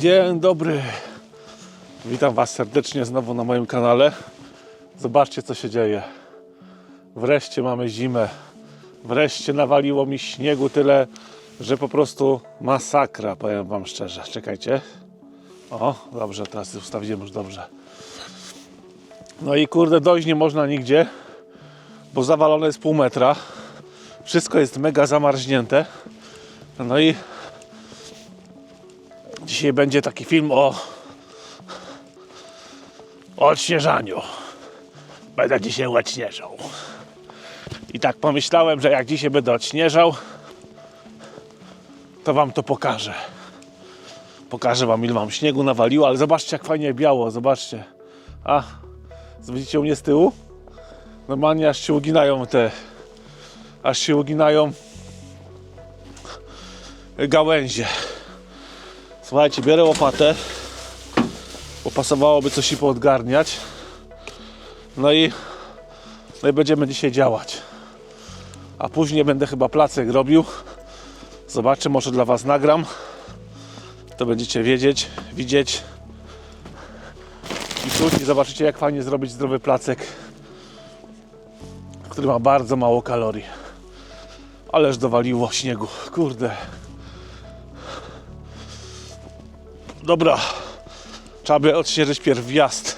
Dzień dobry. Witam Was serdecznie znowu na moim kanale. Zobaczcie, co się dzieje. Wreszcie mamy zimę. Wreszcie nawaliło mi śniegu tyle, że po prostu masakra, powiem Wam szczerze. Czekajcie. O, dobrze, teraz ustawiłem już dobrze. No i kurde, dojść nie można nigdzie, bo zawalone jest pół metra. Wszystko jest mega zamarznięte. No i Dzisiaj będzie taki film o, odśnieżaniu. Będę dzisiaj odśnieżał. I tak pomyślałem, że jak dzisiaj będę odśnieżał, to wam to pokażę. Pokażę wam ile mam śniegu nawaliło, ale zobaczcie jak fajnie biało, zobaczcie. A, widzicie u mnie z tyłu? Normalnie aż się uginają te, aż się uginają gałęzie. Słuchajcie, biorę łopatę, bo pasowałoby coś i poodgarniać. No i, no i będziemy dzisiaj działać. A później będę chyba placek robił. Zobaczę, może dla Was nagram. To będziecie wiedzieć, widzieć. I później zobaczycie, jak fajnie zrobić zdrowy placek, który ma bardzo mało kalorii. Ależ dowaliło śniegu, kurde. Dobra, trzeba by odśnieżyć pierw wjazd.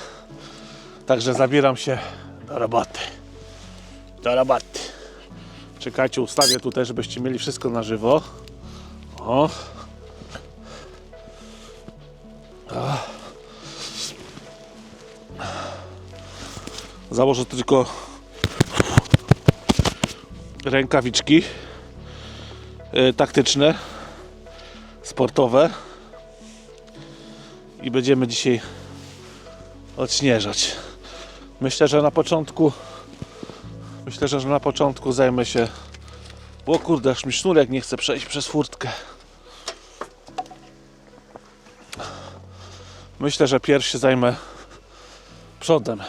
Także zabieram się do roboty. Do roboty. Czekajcie, ustawię tutaj, żebyście mieli wszystko na żywo. O. Założę tylko rękawiczki y, taktyczne, sportowe i będziemy dzisiaj odśnieżać. Myślę, że na początku myślę, że na początku zajmę się o kurde, aż mi sznurek nie chce przejść przez furtkę. Myślę, że pierwszy zajmę przodem.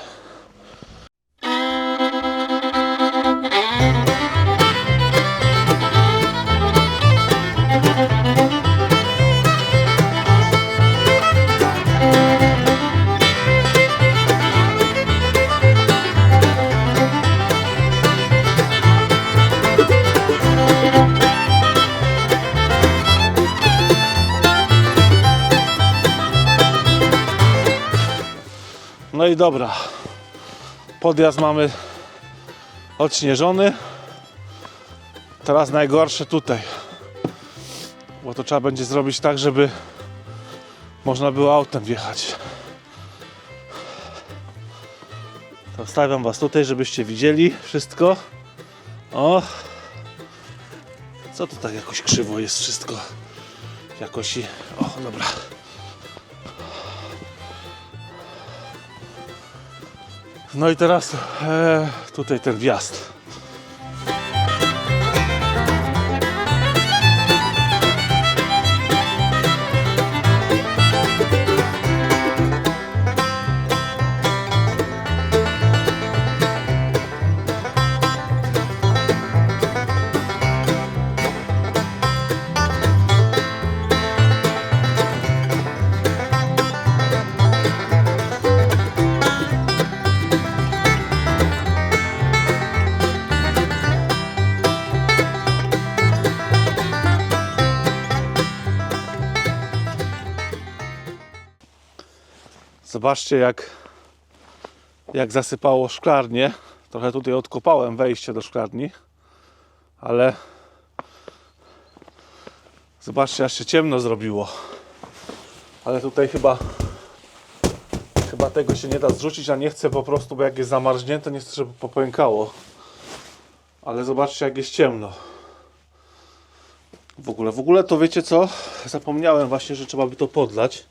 No i dobra. Podjazd mamy odśnieżony. Teraz najgorsze tutaj. Bo to trzeba będzie zrobić tak, żeby można było autem wjechać. To stawiam was tutaj, żebyście widzieli wszystko. O! Co tutaj jakoś krzywo jest wszystko? Jakoś i... O, dobra. No i teraz e, tutaj ten wjazd. Zobaczcie jak, jak zasypało szklarnię. Trochę tutaj odkopałem wejście do szklarni, ale zobaczcie, aż się ciemno zrobiło. Ale tutaj chyba chyba tego się nie da zrzucić, a nie chcę po prostu, bo jak jest zamarznięte, nie chcę, żeby popękało. Ale zobaczcie, jak jest ciemno. W ogóle, w ogóle to wiecie co? Zapomniałem właśnie, że trzeba by to podlać.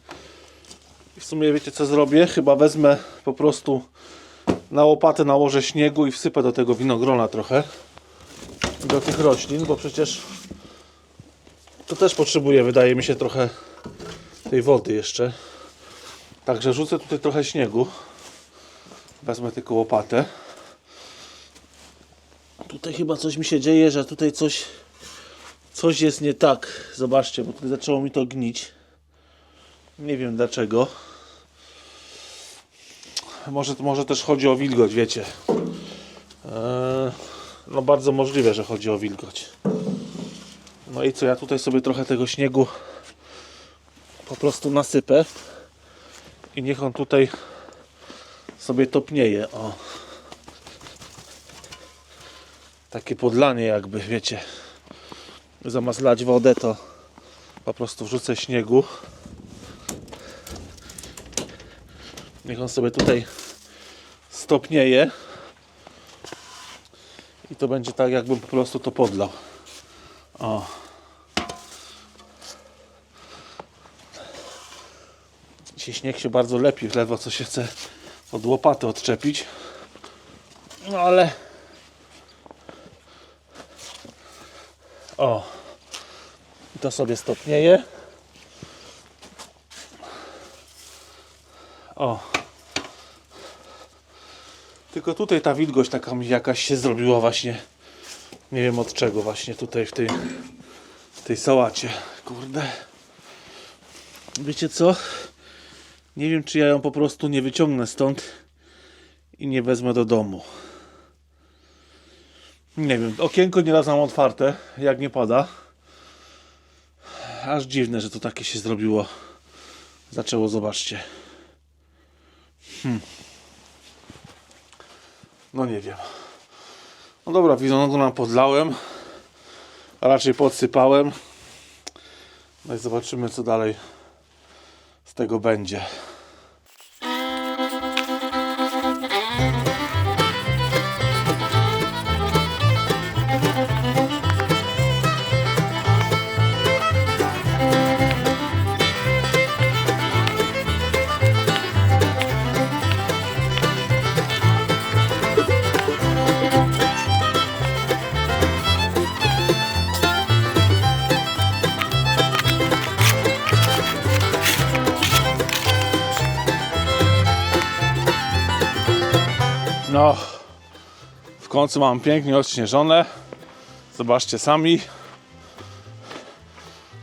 Sumie wiecie co zrobię? Chyba wezmę po prostu na łopatę nałożę śniegu i wsypę do tego winogrona trochę. Do tych roślin, bo przecież to też potrzebuje, wydaje mi się, trochę tej wody jeszcze. Także rzucę tutaj trochę śniegu. Wezmę tylko łopatę. Tutaj chyba coś mi się dzieje, że tutaj coś coś jest nie tak. Zobaczcie, bo tutaj zaczęło mi to gnić. Nie wiem dlaczego. Może, może też chodzi o wilgoć, wiecie. Eee, no bardzo możliwe, że chodzi o wilgoć. No i co, ja tutaj sobie trochę tego śniegu po prostu nasypę i niech on tutaj sobie topnieje. O. Takie podlanie jakby, wiecie. Zamiast wodę, to po prostu wrzucę śniegu. Niech on sobie tutaj stopnieje. I to będzie tak, jakbym po prostu to podlał. O. Dzisiaj śnieg się bardzo lepi, ledwo co się chce od łopaty odczepić. No ale... O. I to sobie stopnieje. O. Tylko tutaj ta wilgoć taka mi jakaś się zrobiła właśnie. Nie wiem od czego właśnie tutaj w tej, w tej sałacie. Kurde. Wiecie co? Nie wiem czy ja ją po prostu nie wyciągnę stąd i nie wezmę do domu. Nie wiem, okienko nieraz mam otwarte, jak nie pada. Aż dziwne, że to takie się zrobiło. Zaczęło, zobaczcie. Hmm. No nie wiem. No dobra, wizonogu nam podlałem. A raczej podsypałem. No i zobaczymy co dalej z tego będzie. Końcu mam pięknie odśnieżone. Zobaczcie sami.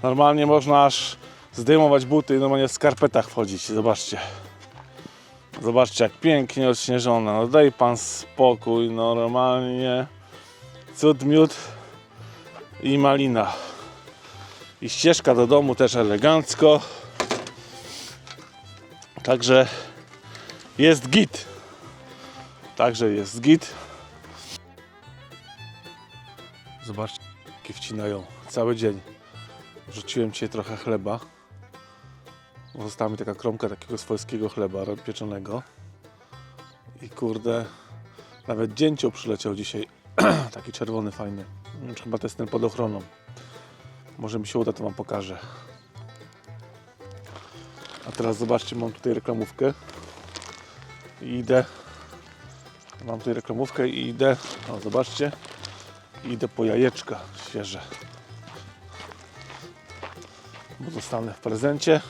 Normalnie można aż zdejmować buty i normalnie w skarpetach wchodzić. Zobaczcie. Zobaczcie jak pięknie odśnieżone. No daj pan spokój. Normalnie cud miód i malina. I ścieżka do domu też elegancko. Także jest git. Także jest git. Zobaczcie, jakie wcinają cały dzień. Wrzuciłem dzisiaj trochę chleba. Została mi taka kromka takiego swojskiego chleba pieczonego. I kurde, nawet dzięcioł przyleciał dzisiaj. Taki czerwony, fajny. Chyba to jest ten pod ochroną. Może mi się uda, to Wam pokażę. A teraz zobaczcie, mam tutaj reklamówkę. I idę Mam tutaj reklamówkę i idę, o zobaczcie, idę po jajeczka świeże. Bo dostanę w prezencie.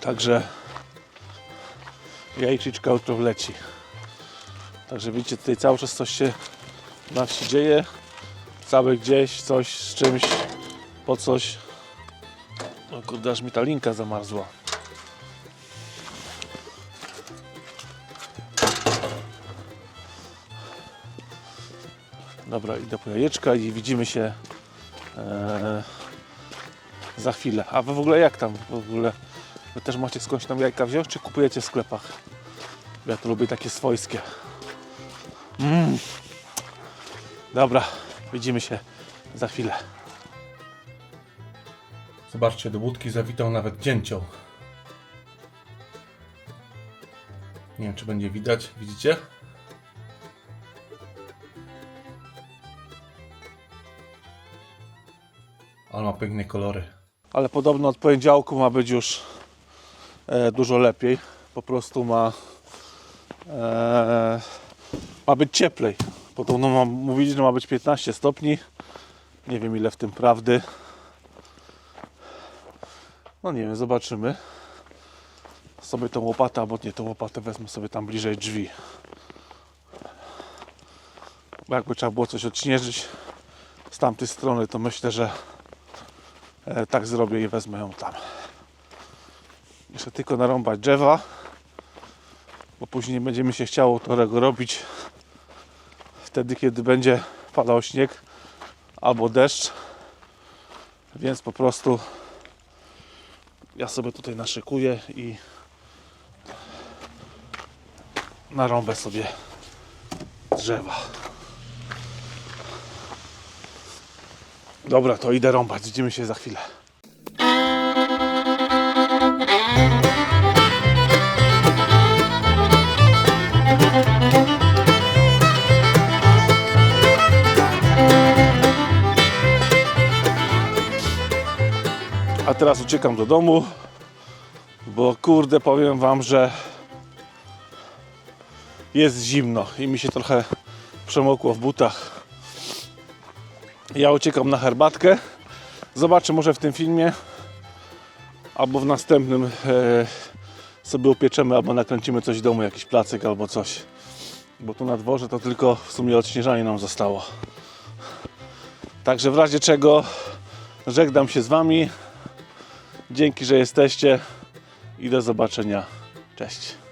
Także jajeczka jutro wleci. Także widzicie, tutaj cały czas coś się na wsi dzieje. Cały gdzieś coś z czymś, po coś. O kurde, aż mi ta linka zamarzła. Dobra, idę po jajeczka i widzimy się e, za chwilę. A wy w ogóle jak tam w ogóle? Wy też macie skądś tam jajka wziąć, czy kupujecie w sklepach? Ja to lubię takie swojskie. Mm. Dobra, widzimy się za chwilę. Zobaczcie, do budki zawitał nawet dzięcioł. Nie wiem, czy będzie widać. Widzicie? Ale ma piękne kolory. Ale podobno od poniedziałku ma być już e, dużo lepiej. Po prostu ma e, ma być cieplej. Podobno ma mówić, że ma być 15 stopni. Nie wiem ile w tym prawdy. No nie wiem, zobaczymy. Sobie tą łopatę, albo nie tą łopatę wezmę sobie tam bliżej drzwi. Bo jakby trzeba było coś odśnieżyć z tamtej strony, to myślę, że tak zrobię i wezmę ją tam. Jeszcze tylko narąbać drzewa, bo później będzie mi się chciało tego robić wtedy, kiedy będzie padał śnieg albo deszcz. Więc po prostu ja sobie tutaj naszykuję i narąbę sobie drzewa. Dobra, to idę rąbać. Widzimy się za chwilę. A teraz uciekam do domu, bo kurde powiem wam, że jest zimno i mi się trochę przemokło w butach. Ja uciekam na herbatkę. Zobaczę może w tym filmie albo w następnym e, sobie upieczemy albo nakręcimy coś w domu, jakiś placyk albo coś. Bo tu na dworze to tylko w sumie odśnieżanie nam zostało. Także w razie czego żegnam się z Wami. Dzięki, że jesteście i do zobaczenia. Cześć.